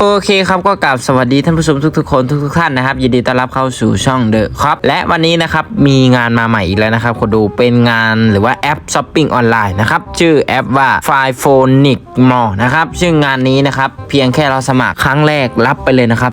โอเคครับก็กราบสวัสดีท่านผู้ชมทุกๆคนทุกๆท่านนะครับยินดีต้อนรับเข้าสู่ช่องเดอะครับและวันนี้นะครับมีงานมาใหม่อีกแล้วนะครับคนดูเป็นงานหรือว่าแอปช้อปปิ้งออนไลน์นะครับชื่อแอปว่า f i p h o n i c Mall นะครับซึ่งงานนี้นะครับเพียงแค่เราสมัครครั้งแรกรับไปเลยนะครับ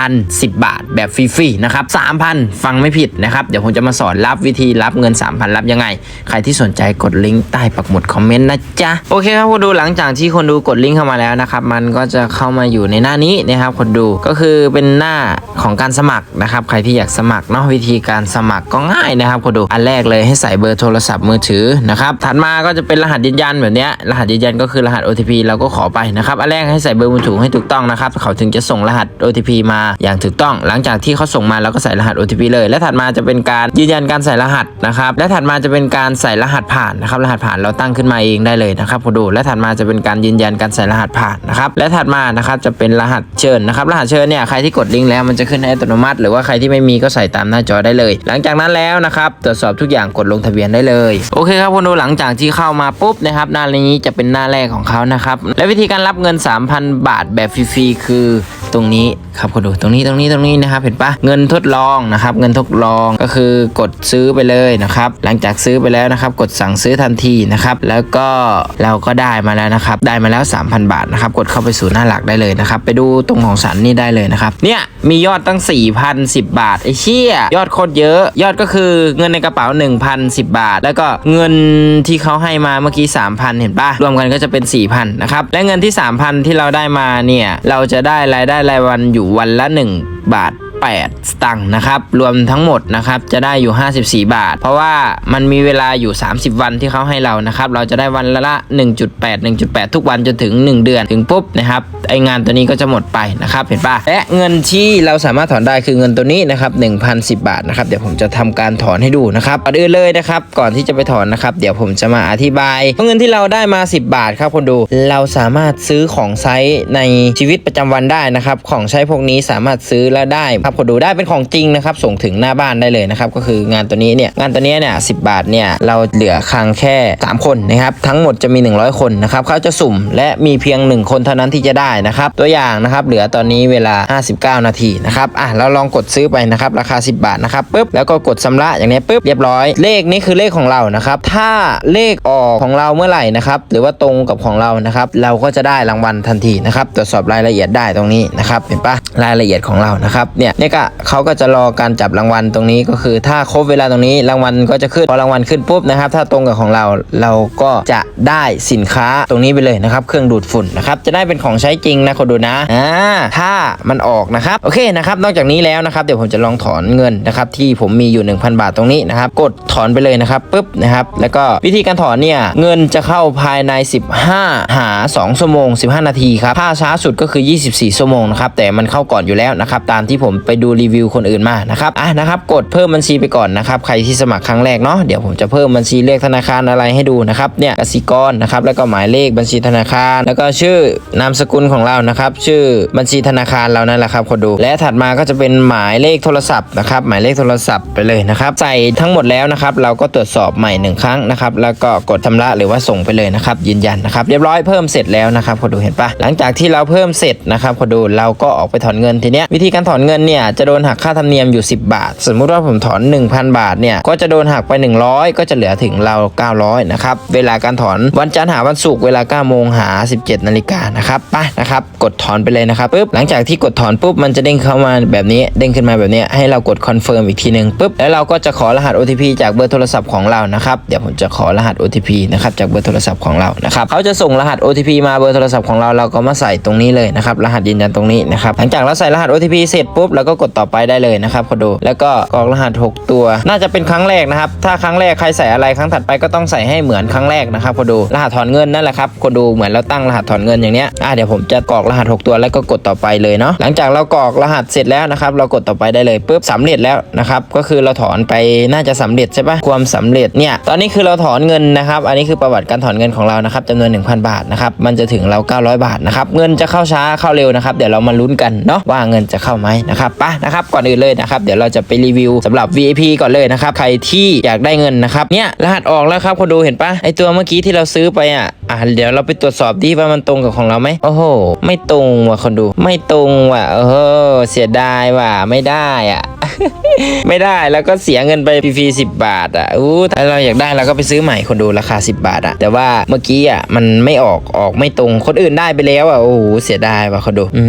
3,010 บาทแบบฟรีๆนะครับ3,000 ฟังไม่ผิดนะครับเดี๋ยวผมจะมาสอนรับวิธีรับเงิน 3,000 รับยังไง ใครที่สนใจกดลิงก์ใต้ปักหมุดคอมเมนต์นะจ๊ะโอเคครับคนดูหลังจากที่คนดูกดลิงก์เข้ามาแล้วนะครับมันก็จะเข้ามาอยู่ในหน้านี้นะครับคนดูก็คือเป็นหน้าของการสมัครนะครับ ใครที่อยากสมัครเนาะวิธีการสมัครก็ง่ายนะครับคนดูอันแรกเลยให้ใส่เบอร์โทรศัพท์มือถือนะครับถัดมาก็จะเป็นรหัสยืนยันแบบเนี้ยรหัสยืนยันก็คือรหัส OTP เราก็ขอไปนะครับอันแรกให้ใส่เบอร์มือถือให้ถูกต้องนะครับเขาถึงจะส่งรหัส OTP มาอย่างถูกต้อง หลังจากที่เขาส่งมาเราก็ใส่รหัส OTP เลย และถัดมาจะเป็นการยืนยันการใส่รหัสนะครับและถัดมาจะเป็นการใส่รหัสผ่านนะครับรหัสผ่านเราตั้งขึ้นมาเองได้เลยนะครับคนดูและถัดมาจะเป็นการยืนยันการใส่รหัสผ่านนะครับและถัดมานะครับจะเป็น็นรหัสเชิญนะครับ รหัสเชิญเนี่ยใครที่กดลิงก์แล้วมันจะขึ้นให้อัตโนมัติ หรือว่าใครที่ไม่มีก็ใส่ตามหน้าจอได้เลย หลังจากนั้นแล้วนะครับตรวจสอบทุกอย่างกดลงทะเบียนได้เลย โอเคครับคนดูหลังจากที่เข้ามาปุ๊บนะครับหน้านี้จะเป็นหน้าแรกของเขานะครับและวิธีการรับเงิน 3,000 บาทแบบฟรีๆคือตรงนี้ครับคนดูตรงนี้ตรงนี้ตรงนี้นะครับเห็นปะเงินทดลองนะครับเงินทดลองก็คือกดซื้อไปเลยนะครับหลังจากซื้อไปแล้วนะครับกดสั่งซื้อทันทีนะครับแล้วก็เราก็ได้มาแล้วนะครับได้มาแล้ว 3,000 บาทนะครับกดเข้าไปสู่หน้าหลักได้เลยนะครับไปดูตรงของสันนี่ได้เลยนะครับ เนี่ยมียอดตั้ง 4,010 บาทไอ้เชี่ยยอดโคตรเยอะ ยอดก็คือเงินในกระเป๋า 1,010 บาท แล้วก็เงินที่เขาให้มาเมื่อกี้ 3,000 เห็นปะรวมกันก็จะเป็น 4,000 นะครับ และเงินที่ 3,000 ที่เราได้มาเนี่ย เราจะได้รายได้รายวันอยู่วันละ 1 บาท 8 สตังค์นะครับ รวมทั้งหมดนะครับจะได้อยู่ 54 บาท เพราะว่ามันมีเวลาอยู่ 30 วันที่เขาให้เรานะครับ เราจะได้วันละละ 1.8 1.8 ทุกวันจนถึง 1 เดือนถึงปุ๊บนะครับไองานตัวนี้ก็จะหมดไปนะครับเห็นปะและเงินที่เราสามารถถอนได้คือเงินตัวนี้นะครับ1,010 บาทนะครับเดี๋ยวผมจะทำการถอนให้ดูนะครับก่อนอื่นเลยนะครับก่อนที่จะไปถอนนะครับเดี๋ยวผมจะมาอธิบายเงินที่เราได้มา 10 บาทครับคนดูเราสามารถซื้อของใช้ในชีวิตประจำวันได้นะครับ ของใช้พวกนี้สามารถซื้อแล้วได้ครับคนดูได้เป็นของจริงนะครับ ส่งถึงหน้าบ้านได้เลยนะครับ ก็คืองานตัวนี้เนี่ยงานตัวนี้เนี่ยสิบาทเนี่ยเราเหลือครั้งแค่ 3 คนนะครับ ทั้งหมดจะมี 100 คนนะครับเขาจะสุ่มและมีเพียง 1 คนเท่านั้นที่จะได้นะครับ ตัวอย่างนะครับ เหลือตอนนี้เวลา 59 นาทีนะครับอะเราลองกดซื้อไปนะครับ ราคา 10 บาทนะครับปุ๊บแล้วก็กดชำระอย่างนี้ปุ๊บเรียบร้อย เลขนี้คือเลขของเรานะครับ ถ้าเลขออกของเราเมื่อไหร่นะครับ หรือว่าตรงกับของเรานะครับ เราก็จะได้รางวัลทันทีนะครับ ตรวจสอบรายละเอียดได้ตรงนี้นะครับ เห็นปะรายละเอียดของเรานะครับเนี่ยเนี่ยก็เขาก็จะรอการจับรางวัลตรงนี้ก็คือ ถ้าครบเวลาตรงนี้รางวัลก็จะขึ้นพอรางวัลขึ้นปุ๊บนะครับ ถ้าตรงกับของเราเราก็จะได้สินค้าตรงนี้ไปเลยนะครับ เครื่องดูดฝุ่นนะครับจะได้เป็นของใช้จริงนะคนดูนะอ่าถ้ามันออกนะครับโอเคนะครับ นอกจากนี้แล้วนะครับ เดี๋ยวผมจะลองถอนเงินนะครับที่ผมมีอยู่ 1,000 บาทตรงนี้นะครับ กดถอนไปเลยนะครับปุ๊บนะครับแล้วก็วิธีการถอนเนี่ยเงินจะเข้าภายใน 15 หา 2 ชั่วโมง 15 นาทีครับถ้าช้าสุดก็คือ 24 ชั่วโมงนะครับแต่มันเข้าก่อนอยู่แล้วนะครับตามที่ผมไปดูรีวิวคนอื่นมานะครับอะนะครับกดเพิ่มบัญชีไปก่อนนะครับใครที่สมัครครั้งแรกเนาะเดี๋ยวผมจะเพิ่มบัญชีเลขธนาคารอะไรให้ดูนะครับเนี่ยกสิกรนะครับแล้วก็หมายเลขบัญชีธนาคาร แล้วก็ชื่อนามสกุลของเรานะครับชื่อบัญชีธนาคารเรานั่นแหละครับคนดู และถัดมาก็จะเป็นหมายเลขโทรศัพท์นะครับหมายเลขโทรศัพท์ไปเลยนะครับใส่ทั้งหมดแล้วนะครับเราก็ตรวจสอบใหม่หนึ่งครั้งนะครับแล้วก็กดชำระหรือว่าส่งไปเลยนะครับยืนยันนะครับเรียบร้อยเพิ่มเสร็จแล้วนะครับคนดูเห็นปะหลังจากที่เราเพิ่มเสร็จนะครับคนดูเราก็ออกไปถอนเงินทีเนี้ยวิธีการถอนเงินเนี่ยจะโดนหักค่าธรรมเนียมอยู่ 10 บาท สมมุติว่าผมถอน 1,000 บาทเนี่ยก็จะโดนหักไป 100 ก็จะเหลือถึงเรา900นะครับเวลาการถอนวันจันทร์หาวันศุกร์เวลา9โมงหา 17นาฬิกานะครับไปนะครับกดถอนไปเลยนะครับปุ๊บหลังจากที่กดถอนปุ๊บมันจะเด้งเข้ามาแบบนี้เด้งขึ้นมาแบบนี้ให้เรากดคอนเฟิร์มอีกทีหนึ่งปุ๊บแล้วเราก็จะขอรหัส OTP จากเบอร์โทรศัพท์ของเรานะครับเดี๋ยวผมจะขอรหัส OTP นะครับจากเบอร์โทรศัพท์ของเรานะครับเขาจะส่งรหัส OTP มาเบอร์โทรศัพท์ของเราเราก็มาใส่ตรงนี้เลยนะครับรหัสยืนยันตรงนี้นะครับหลังจากเราใส่รหัส OTP เสร็จปุ๊บเราก็กดต่อไปได้เลยนะครับคนดู แล้วก็กรอกรหัส 6 ตัว น่าจะเป็นครั้งแรกนะครับ ถ้าครั้งแรกใครใส่อะไรครั้งถัดไปก็ต้องใส่ให้เหมือนครั้งแรกนะครับคนดู รหัสถอนเงินนั่นแหละครับคนดูเหมือนเราตั้งรหัสถอนเงินอย่างเนี้ยอะเดี๋ยวผมจะกรอกรหัส 6 ตัวแล้วก็กดต่อไปเลยเนาะ หลังจากเรากรอกรหัสเสร็จแล้วนะครับ เรากดต่อไปได้เลยปุ๊บสำเร็จแล้วนะครับ ก็คือเราถอนไปน่าจะสำเร็จใช่ปะความสำเร็จเนี่ย ตอนนี้คือเราถอนเงินนะครับ อันนี้คือประวัติการถอนเงินของเรานะครับจำนวน 1,000 บาทนะครับ มันจะถึงเรา 900 บาทนะครับ เงินจะเข้าช้าเข้าเร็วนะครับ เดี๋ยวเรามาลุ้นกันเนาะว่าเงินจะเข้าไหมนะครับปะนะครับก่อนอื่นเลยนะครับเดี๋ยวเราจะไปรีวิวสำหรับ VIP ก่อนเลยนะครับใครที่อยากได้เงินนะครับเนี่ยรหัสออกแล้วครับคนดูเห็นปะไอตัวเมื่อกี้ที่เราซื้อไปอะอะเดี๋ยวเราไปตรวจสอบดีว่ามันตรงกับของเราไหมโอ้โห ไม่ตรงว่ะคนดู ไม่ตรงว่ะเออเสียดายว่ะไม่ได้อะไม่ได้แล้วก็เสียเงินไปฟรีสิบาทอะอู้ถ้าเราอยากได้เราก็ไปซื้อใหม่คนดูราคา 10 บาทอะ แต่ว่าเมื่อกี้อะมันไม่ออกออกไม่ตรงคนอื่นได้ไปแล้วอะโอ้โหเสียดายว่ะคนดูอื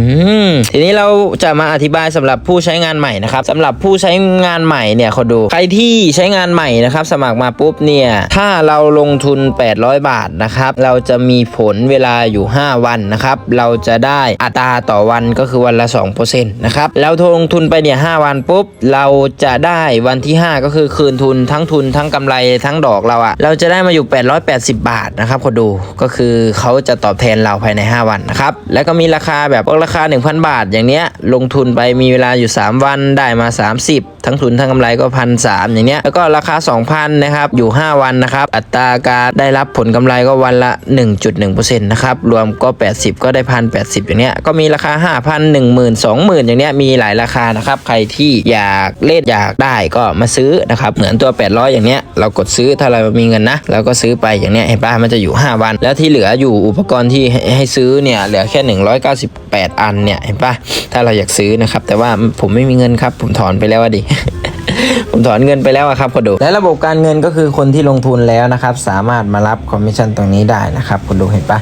มทีนี้เราจะมาอธิบายสำหรับผู้ใช้งานใหม่นะครับสำหรับผู้ใช้งานใหม่เนี่ยคนดูใครที่ใช้งานใหม่นะครับ สมัครมาปุ๊บเนี่ยถ้าเราลงทุน 800 บาทนะครับเราจะมีผลเวลาอยู่ 5 วันนะครับเราจะได้อัตราต่อวันก็คือวันละ2%นะครับเราลงทุนไปเนี่ย5วันปุ๊บเราจะได้วันที่ 5 ก็คือคืนทุนทั้งทุนทั้งกำไรทั้งดอกเราอะเราจะได้มาอยู่ 880 บาทนะครับคนดูก็คือเขาจะตอบแทนเราภายใน 5 วันนะครับแล้วก็มีราคาแบบราคา 1,000 บาท อย่างเนี้ยลงทุนไปมีเวลาอยู่ 3 วันได้มา 30 ทั้งทุนทั้งกำไรก็พันสอย่างเนี้ยแล้วก็ราคา 2,000นะครับอยู่ 5 วันนะครับอัตราการได้รับผลกำไรก็วันละ 1.1%นะครับรวมก็ 80 ก็ได้พันแปอย่างเนี้ยก็มีราคา 5,000 10,000 20,000 อย่างเนี้ยมีหลายราคานะครับใครที่อยากเล่นอยากได้ก็มาซื้อนะครับเหมือนตัว 800 อย่างเนี้ยเรากดซื้อถ้าเรามีเงินนะเราก็ซื้อไปอย่างเนี้ยเห็นป่ะมันจะอยู่ 5 วัน แล้วที่เหลืออยู่อุปกรณ์ที่ให้ใหซื้อเนี่ยเหลือแค่ 198 อันเนี่ยเห็นป่ะถ้าเราอยากซื้อนะครับแต่ว่าผมไม่มีเงินครับผมถอนไปแล้วดิผมถอนเงินไปแล้วครับคนดู และระบบการเงินก็คือคนที่ลงทุนแล้วนะครับ สามารถมารับคอมมิชชั่นตรงนี้ได้นะครับคนดูเห็นปะ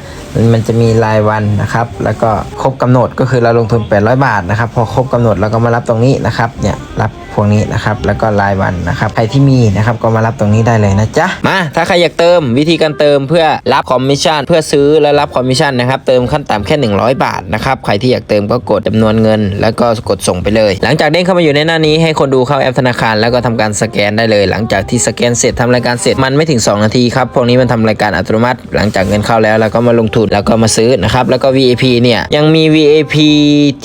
มันจะมีรายวันนะครับ แล้วก็ครบกำหนดก็คือเราลงทุน 800 บาทนะครับ พอครบกำหนดเราก็มารับตรงนี้นะครับเนี่ยรับ พวกนี้นะครับแล้วก็รายวันนะครับใครที่มีนะครับก็มารับตรงนี้ได้เลยนะจ๊ะมาถ้าใครอยากเติมวิธีการเติมเพื่อรับคอมมิชชั่นเพื่อซื้อและรับคอมมิชชั่นนะครับเติมขั้นต่ำแค่ 100 บาทนะครับใครที่อยากเติมก็กดจำนวนเงิน แล้วก็กดส่งไปเลย หลังจากเด้งเข้ามาอยู่ในหน้านี้ให้คนดูเข้าแอปธนาคาร แล้วก็ทำการสแกนได้เลย หลังจากที่สแกนเสร็จทำรายการเสร็จมันไม่ถึง 2 นาทีครับพวกนี้มันทำรายการอัตโนมัติ หลังจากเงินเข้าแล้วเราก็มาลงทุนแล้วก็มาซื้อนะครับแล้วก็ VIP เนี่ยยังมี VIP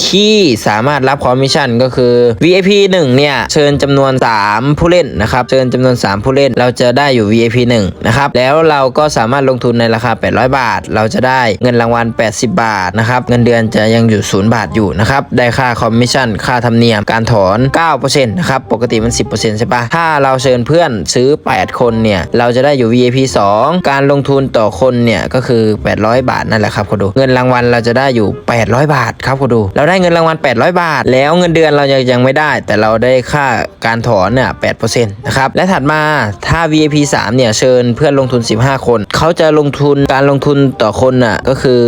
ที่สามารถรับคอมมิชชั่นก็คือ VIP 1เนี่ยเชิญจำนวน 3 ผู้เล่นนะครับเชิญจำนวน 3 ผู้เล่นเราจะได้อยู่ VIP 1นะครับแล้วเราก็สามารถลงทุนในราคา 800 บาท เราจะได้เงินรางวัล 80 บาทนะครับเงินเดือนจะยังอยู่ 0 บาทอยู่นะครับได้ค่าคอมมิชชั่นค่าธรรมเนียมการถอน 9%นะครับปกติมัน 10%ใช่ปะถ้าเราเชิญเพื่อนซื้อ 8 คนเนี่ยเราจะได้อยู่ VIP 2 การลงทุนต่อคนเนี่ยก็คือ 800 บาทนั่นแหละครับคุณดูเงินรางวัลเราจะได้อยู่ 800 บาทครับคุณดู เราได้เงินรางวัล 800 บาท แล้วเงินเดือนเรายังยังไม่ได้ แต่เราได้ค่าการถอนเนี่ย8%นะครับ และถัดมาถ้า VIP 3เนี่ยเชิญเพื่อนลงทุน 15 คน เขาจะลงทุนการลงทุนต่อคนน่ะก็คือ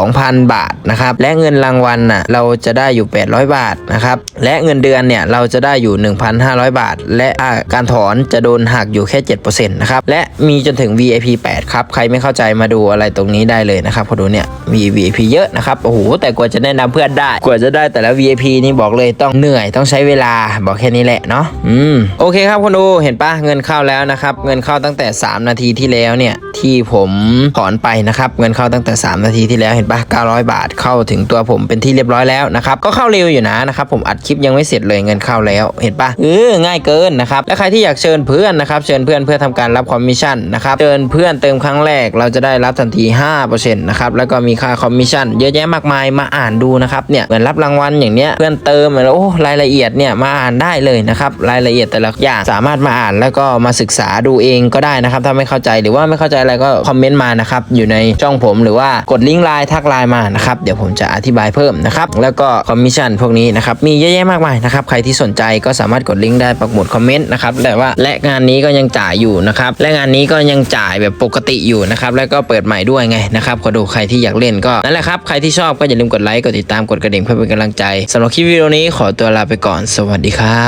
2,000 บาทนะครับ และเงินรางวัลน่ะเราจะได้อยู่ 800 บาทนะครับ และเงินเดือนเนี่ยเราจะได้อยู่ 1,500 บาท และาการถอนจะโดนหักอยู่แค่7%นะครับ และมีจนถึง VIP 8 ครับ ใครไม่เข้าใจมาดูอะไรตรงนี้ได้เลยนะครับพอดูเนี่ยมี VIP เยอะนะครับ โอ้โห แต่กว่าจะแนะนำเพื่อนได้ กว่าจะได้แต่ละ VIP นี่บอกเลยต้องเหนื่อยต้องใช้เวลาบอกแค่ค่นี้แหละเนาะอืมโอเคครับคนดูเห็นปะเงินเข้าแล้วนะครับ เงินเข้าตั้งแต่ 3 นาทีที่แล้วเนี่ยที่ผมถอนไปนะครับ เงินเข้าตั้งแต่ 3 นาทีที่แล้วเห็นปะ900 บาทเข้าถึงตัวผมเป็นที่เรียบร้อยแล้วนะครับก็เข้าเร็วอยู่นะนะครับผมอัดคลิปยังไม่เสร็จเลยเงินเข้าแล้ว เห็นปะเออง่ายเกินนะครับและใครที่อยากเชิญเพื่อนนะครับเชิญเพื่อนเพื่อทำการรับคอมมิชชั่นนะครับเชิญเพื่อนเติมครั้งแรกเราจะได้รับทันที5%นะครับแล้วก็มีค่าคอมมิชชั่นเยอะแยะมากมายมาอ่านดูนะครับเนี่ยเหมือนรับรางวัลอย่างเนี้ยเพื่อนเติมแล้วโอ้รายละเอียดเนี่ยมาอ่านได้เลยนะครับรายละเอียดแต่ละอย่างสามารถมาอ่านแล้วก็มาศึกษาดูเองก็ได้นะครับ ถ้าไม่เข้าใจหรือว่าไม่เข้าใจอะไรก็คอมเมนต์มานะครับอยู่ในช่องผมหรือว่ากดลิงก์ไลน์ทักไลน์มานะครับเดี๋ยวผมจะอธิบายเพิ่มนะครับแล้วก็คอมมิชชั่นพวกนี้นะครับมีเยอะแยะมากมายนะครับใครที่สนใจก็สามารถกดลิงก์ได้ปักหมุดคอมเมนต์นะครับแต่ว่าและงานนี้ก็ยังจ่ายอยู่นะครับและงานนี้ก็ยังจ่ายแบบปกติอยู่นะครับแล้วก็เปิดใหม่ด้วยไงนะครับขอดูใครที่อยากเล่นก็นั่นแหละครับใครที่ชอบก็อย่าลืมกดไลค์กดติดตามกดกระดิ่งเพื่อเป็นกำลังใจสำหรับคลิปวิดีโอนี้ขอตัวลาไปก่อน สวัสดีครับ